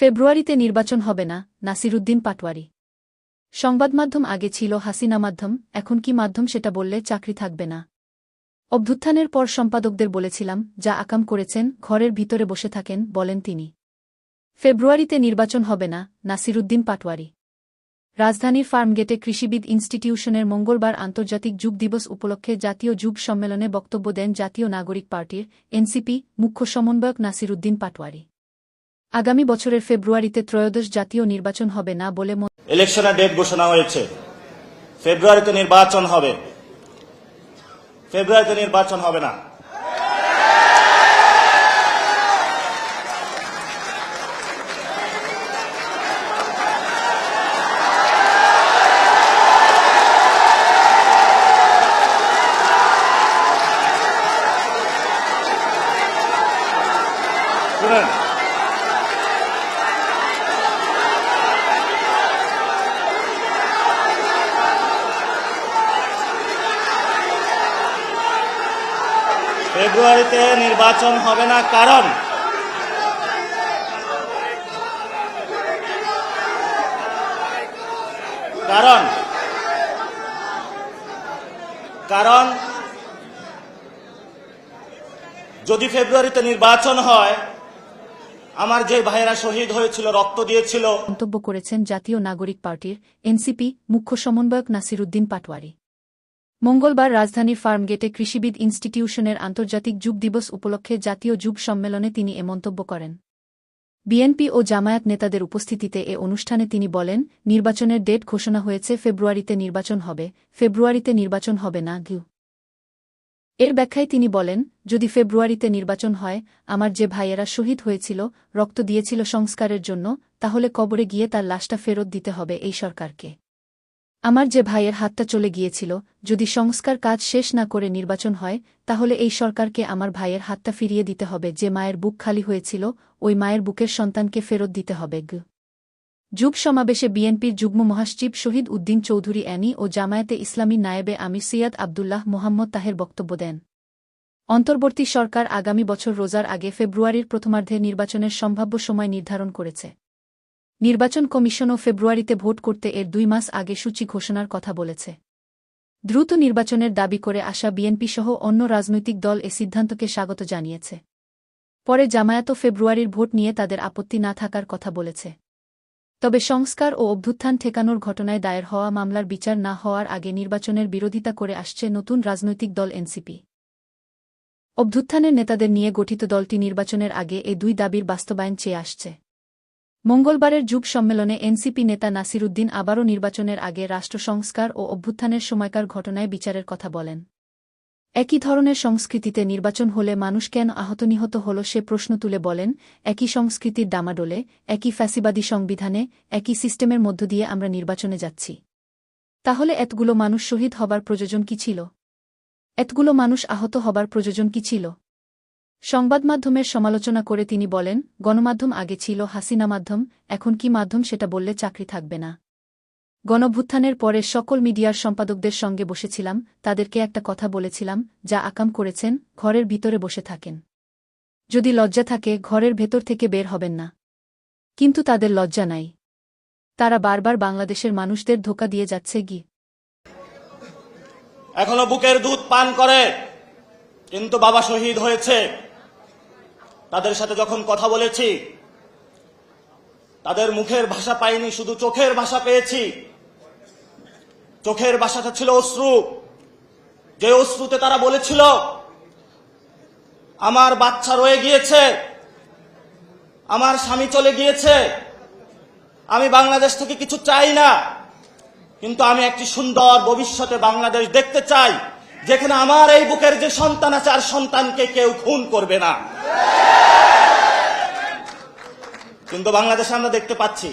ফেব্রুয়ারিতে নির্বাচন হবে না, নাসিরুদ্দিন পাটওয়ারি সংবাদমাধ্যম আগে ছিল হাসিনা মাধ্যম, এখন কি মাধ্যম সেটা বললে চাকরি থাকবে না। অভ্যুত্থানের পর সম্পাদকদের বলেছিলাম, যা আকাম করেছেন, ঘরের ভিতরে বসে থাকেন, বলেন তিনি। ফেব্রুয়ারিতে নির্বাচন হবে না, নাসিরুদ্দিন পাটওয়ারি রাজধানীর ফার্মগেটে কৃষিবিদ ইনস্টিটিউশনের মঙ্গলবার আন্তর্জাতিক যুগ দিবস উপলক্ষে জাতীয় যুগ সম্মেলনে বক্তব্য দেন জাতীয় নাগরিক পার্টির এনসিপি মুখ্য সমন্বয়ক নাসিরুদ্দিন পাটওয়ারি আগামী বছরের ফেব্রুয়ারিতে ত্রয়োদশ জাতীয় নির্বাচন হবে না বলে ইলেকশনের ডেট ঘোষণা হয়েছে। ফেব্রুয়ারিতে নির্বাচন হবে। ফেব্রুয়ারিতে নির্বাচন হবে না। ফেব্রুয়ারিতে নির্বাচন হবে না, কারণ কারণ কারণ যদি ফেব্রুয়ারিতে নির্বাচন হয়, আমার যে ভাইয়েরা শহীদ হয়েছিল, রক্ত দিয়েছিল। মন্তব্য করেছেন জাতীয় নাগরিক পার্টির এনসিপি মুখ্য সমন্বয়ক নাসিরুদ্দিন পাটওয়ারি মঙ্গলবার রাজধানীর ফার্মগেটে কৃষিবিদ ইনস্টিটিউশনের আন্তর্জাতিক যুগ দিবস উপলক্ষে জাতীয় যুগ সম্মেলনে তিনি এ মন্তব্য করেন। বিএনপি ও জামায়াত নেতাদের উপস্থিতিতে এ অনুষ্ঠানে তিনি বলেন, নির্বাচনের ডেট ঘোষণা হয়েছে ফেব্রুয়ারিতে নির্বাচন হবে, ফেব্রুয়ারিতে নির্বাচন হবে না, গিউ। এর ব্যাখ্যায় তিনি বলেন, যদি ফেব্রুয়ারিতে নির্বাচন হয়, আমার যে ভাইয়েরা শহীদ হয়েছিল, রক্ত দিয়েছিল সংস্কারের জন্য, তাহলে কবরে গিয়ে তার লাশটা ফেরত দিতে হবে এই সরকারকে। আমার যে ভাইয়ের হাতটা চলে গিয়েছিল, যদি সংস্কার কাজ শেষ না করে নির্বাচন হয়, তাহলে এই সরকারকে আমার ভাইয়ের হাতটা ফিরিয়ে দিতে হবে, যে মায়ের বুক খালি হয়েছিল, ওই মায়ের বুকের সন্তানকে ফেরত দিতে হবে। গ। যুগ সমাবেশে বিএনপির যুগ্ম মহাসচিব শহীদ উদ্দিন চৌধুরী অ্যানি ও জামায়াতে ইসলামী নায়েবে আমির সিয়াদ আবদুল্লাহ মোহাম্মদ তাহের বক্তব্য দেন। অন্তর্বর্তী সরকার আগামী বছর রোজার আগে ফেব্রুয়ারির প্রথমার্ধে নির্বাচনের সম্ভাব্য সময় নির্ধারণ করেছে। নির্বাচন কমিশনও ফেব্রুয়ারিতে ভোট করতে এর দুই মাস আগে সূচি ঘোষণার কথা বলেছে। দ্রুত নির্বাচনের দাবি করে আসা বিএনপিসহ অন্য রাজনৈতিক দল এ সিদ্ধান্তকে স্বাগত জানিয়েছে। পরে জামায়াতও ফেব্রুয়ারির ভোট নিয়ে তাদের আপত্তি না থাকার কথা বলেছে। তবে সংস্কার ও অভ্যুত্থান ঠেকানোর ঘটনায় দায়ের হওয়া মামলার বিচার না হওয়ার আগে নির্বাচনের বিরোধিতা করে আসছে নতুন রাজনৈতিক দল এনসিপি। অভ্যুত্থানের নেতাদের নিয়ে গঠিত দলটি নির্বাচনের আগে এ দুই দাবির বাস্তবায়ন চেয়ে আসছে। মঙ্গলবারের যুগ সম্মেলনে এনসিপি নেতা নাসিরুদ্দিন আবারও নির্বাচনের আগে রাষ্ট্র সংস্কার ও অভ্যুত্থানের সময়কার ঘটনায় বিচারের কথা বলেন। একই ধরনের সংস্কৃতিতে নির্বাচন হলে মানুষ কেন আহত নিহত হল সে প্রশ্ন তুলে বলেন, একই সংস্কৃতির ডামাডোলে একই ফ্যাসিবাদী সংবিধানে, একই সিস্টেমের মধ্য দিয়ে আমরা নির্বাচনে যাচ্ছি। তাহলে এতগুলো মানুষ শহীদ হবার প্রয়োজন কি ছিল? এতগুলো মানুষ আহত হবার প্রয়োজন কি ছিল? সংবাদমাধ্যমের সমালোচনা করে তিনি বলেন, গণমাধ্যম আগে ছিল হাসিনা মাধ্যম, এখন কি মাধ্যম সেটা বললে চাকরি থাকবে না। গণভ্যুত্থানের পরে সকল মিডিয়ার সম্পাদকদের সঙ্গে বসেছিলাম, তাদেরকে একটা কথা বলেছিলাম, যা আকাম করেছেন, ঘরের ভিতরে বসে থাকেন। যদি লজ্জা থাকে, ঘরের ভেতর থেকে বের হবেন না। কিন্তু তাদের লজ্জা নাই। তারা বারবার বাংলাদেশের মানুষদের ধোকা দিয়ে যাচ্ছে গি। এখনও বুকের দুধ পান করে, কিন্তু বাবা শহীদ হয়েছে। তাদের সাথে যখন কথা বলেছি, তাদের মুখের ভাষা পাইনি, শুধু চোখের ভাষা পেয়েছি। চোখের ভাষাটা ছিল অশ্রু। যে অশ্রুতে তারা বলেছিল, আমার বাচ্চা রয়ে গিয়েছে, আমার স্বামী চলে গিয়েছে, আমি বাংলাদেশ থেকে কিছু চাই না, কিন্তু আমি একটি সুন্দর ভবিষ্যতে বাংলাদেশ দেখতে চাই, যেখানে আমার এই বুকের যে সন্তান আছে, আর সন্তানকে কেউ খুন করবে না। কিন্তু বাংলাদেশে আমরা দেখতে পাচ্ছি